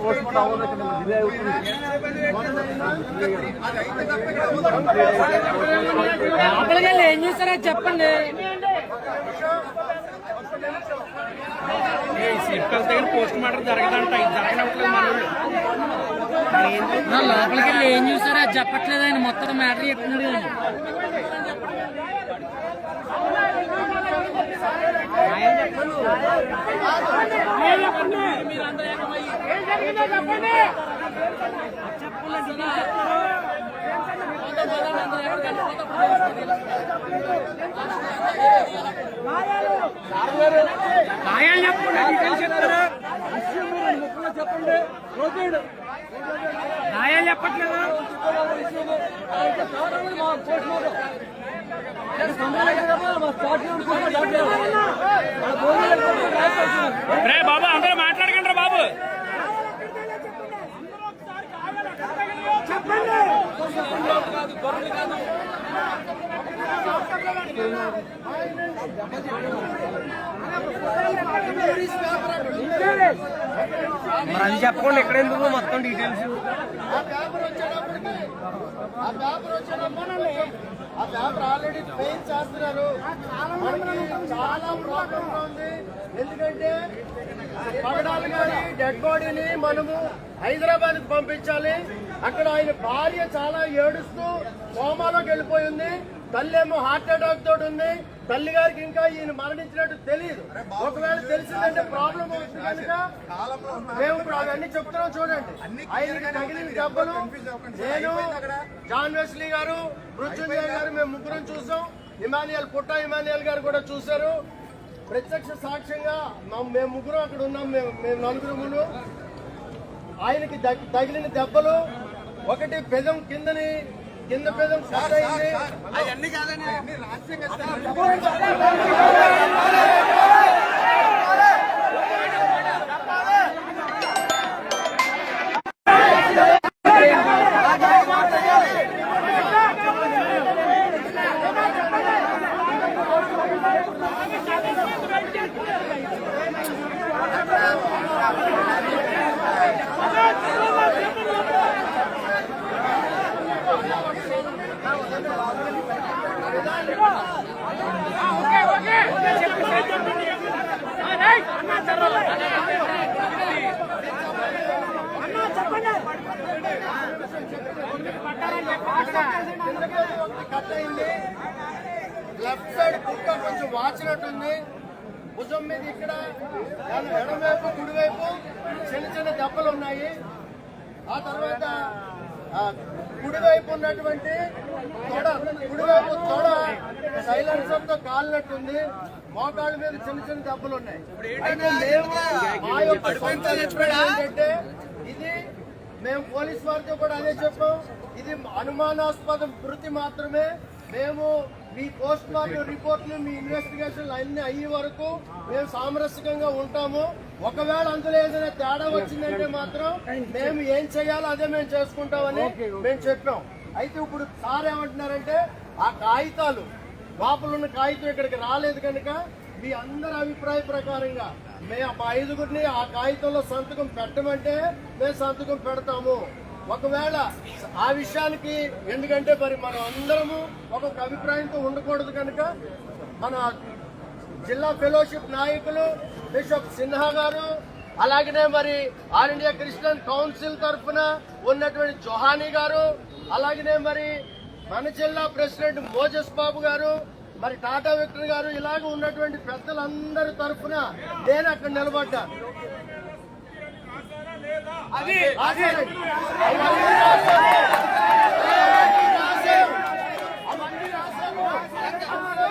Post mortem అవ్వదు ఇక్కడ delay అవుతుంది లోపలికి వెళ్ళి ఏం చూస్తారో చెప్పండి స్లిప్ వెళ్తే పోస్ట్ మార్టం జరగదంట. ఇది జరగనట్లేదు మన లోపలికి వెళ్ళి ఏం చూస్తారో అది చెప్పట్లేదు ఆయన. మొత్తం మ్యాటర్ చెప్తున్నాడు కానీ ఆయన చెప్పండి. డీటెయిల్స్ చెప్తారా న్యాయం చెప్పట్లేదు? రే బాబు అందరూ మాట్లాడకండి బాబు. మరి అది చెప్పకుండా ఇక్కడ ఎందుకు మొత్తం డీటెయిల్స్ ఆ పేపర్ ఆ పేపర్ ఆ పేపర్ ఆల్రెడీ పెయిన్ చేస్తున్నారు. మనకి చాలా ప్రాబ్లం ఉంది. ఎందుకంటే పగడాలు కానీ డెడ్ బాడీని మనము హైదరాబాద్కి పంపించాలి. అక్కడ ఆయన భార్య చాలా ఏడుస్తూ కోమాలోకి వెళ్ళిపోయింది. తల్లేమో హార్ట్ అటాక్ తోటి ఉంది. తల్లి గారికి ఇంకా ఈయన మరణించినట్టు తెలియదు ఒకవేళ తెలిసిందంటే ప్రాబ్లం అవుతుంది కనుక మేము ఇప్పుడు అవన్నీ చెప్తున్నాం చూడండి. ఆయనకి తగిలిన దెబ్బలు నేను జాన్ వెస్లీ గారు మృత్యుంజయ గారు మేము ముగ్గురం చూసాం. ఇమానియల్ పుట్ట ఇమానియల్ గారు కూడా చూశారు. ప్రత్యక్ష సాక్ష్యంగా మేము ముగ్గురం అక్కడ ఉన్నాం. మేము మేము నలుగురుమును ఆయనకి తగిలిన దెబ్బలు. ఒకటి పెదం కిందని కింద పెదం కట్ అయింది కిందకి సైడ్ కుక్క కొంచెం వాచినట్టుంది. భుజం మీద ఇక్కడ ఎడ- ఎడమవైపు కుడివైపు చిన్న చిన్న దెబ్బలు ఉన్నాయి. ఆ తర్వాత కుడివైపు ఉన్నటువంటి తొడ కుడివైపు తొడ సైలెన్సర్తో కాలినట్టుంది మోకాళ్ళ మీద చిన్న చిన్న దెబ్బలు ఉన్నాయి. అయితే మేము మా యొక్క ఏంటంటే ఇది మేము పోలీస్ వారితో కూడా అదే చెప్పాం. ఇది అనుమానాస్పద మృతి మాత్రమే. మేము మీ పోస్ట్ మార్టం రిపోర్ట్లు మీ ఇన్వెస్టిగేషన్ అన్ని అయ్యే వరకు మేము సామరస్యంగా ఉంటాము. ఒకవేళ అందులో ఏదైనా తేడా వచ్చిందంటే మాత్రం మేము ఏం చేయాలో అదే మేము చేసుకుంటామని మేము చెప్పాం. అయితే ఇప్పుడు సార్ ఏమంటున్నారంటే ఆ కాగితాలు లోపల ఉన్న కాగితం ఇక్కడికి రాలేదు కనుక మీ అందరి అభిప్రాయ ప్రకారంగా మేము మా ఐదుగురిని ఆ కాగితంలో సంతకం పెట్టమంటే మేము సంతకం పెడతాము. ఒకవేళ ఆ విషయానికి ఎందుకంటే మరి మనం అందరము ఒక్కొక్క అభిప్రాయంతో ఉండకూడదు కనుక మన జిల్లా ఫెలోషిప్ నాయకులు బిషప్ సిన్హా గారు అలాగనే మరి ఆల్ ఇండియా క్రిస్టియన్ కౌన్సిల్ తరఫున ఉన్నటువంటి జొహానీ గారు అలాగనే మరి మన జిల్లా ప్రెసిడెంట్ మోజస్ బాబు గారు మరి టాటా విక్టర్ గారు ఇలాగ ఉన్నటువంటి పెద్దలందరి తరఫున నేను అక్కడ నిలబడ్డాను. రాశారండి. అవన్నీ రాశారు. అవన్నీ రాశారు. అవన్నీ రాశారు. అందులో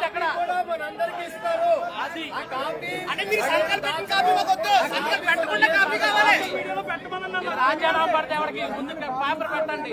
ఎక్కడా ఆ రాజ్యాంగం పడితే ఎవరికి ముందు పేపర్ పెట్టండి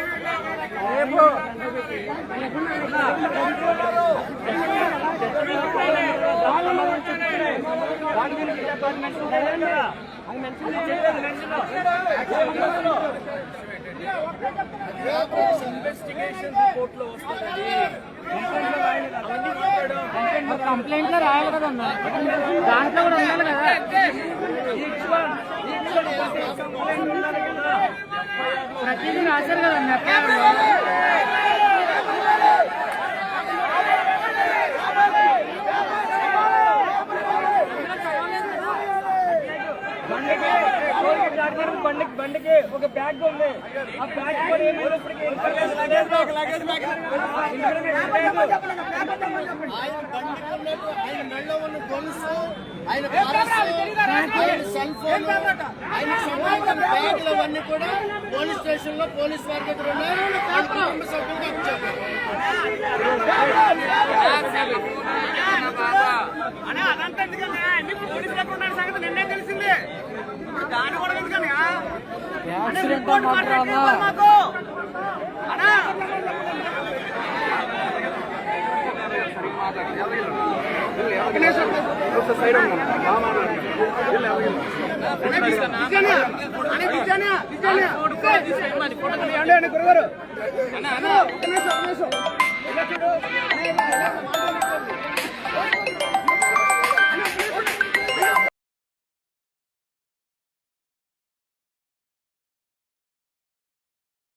దగ్గర ప్రస్తాపన ఉన్నది. ఇమ్మన్నాడు. కంప్లైంట్లో రాయాలి కదా దాంట్లో కూడా ఉండాలి కదా ప్రతిదీ రాశారు కదన్న బండికి బ్యాగ్ ఉంది. ఆ బ్యాగ్ కూడా ఏమో ఇప్పటికి information luggage bag luggage bag ఆయన బండి ఉన్నట్టు ఆయన మెడలో ఉన్న గొలుసు ఆయన పర్సు ఆయన సెల్ ఫోన్ ఆయన సంబంధించిన బ్యాగులు అవన్నీ కూడా పోలీస్ స్టేషన్లో పోలీస్ వారి దగ్గర వాళ్ళ కుటుంబ సభ్యులకు అదంతా ఎందుకన్నా? అన్ని పోలీసు దగ్గర ఉన్న సంగతి నిన్నే తెలిసింది. ఇప్పుడు దాని కూడా ఎందుకన్నా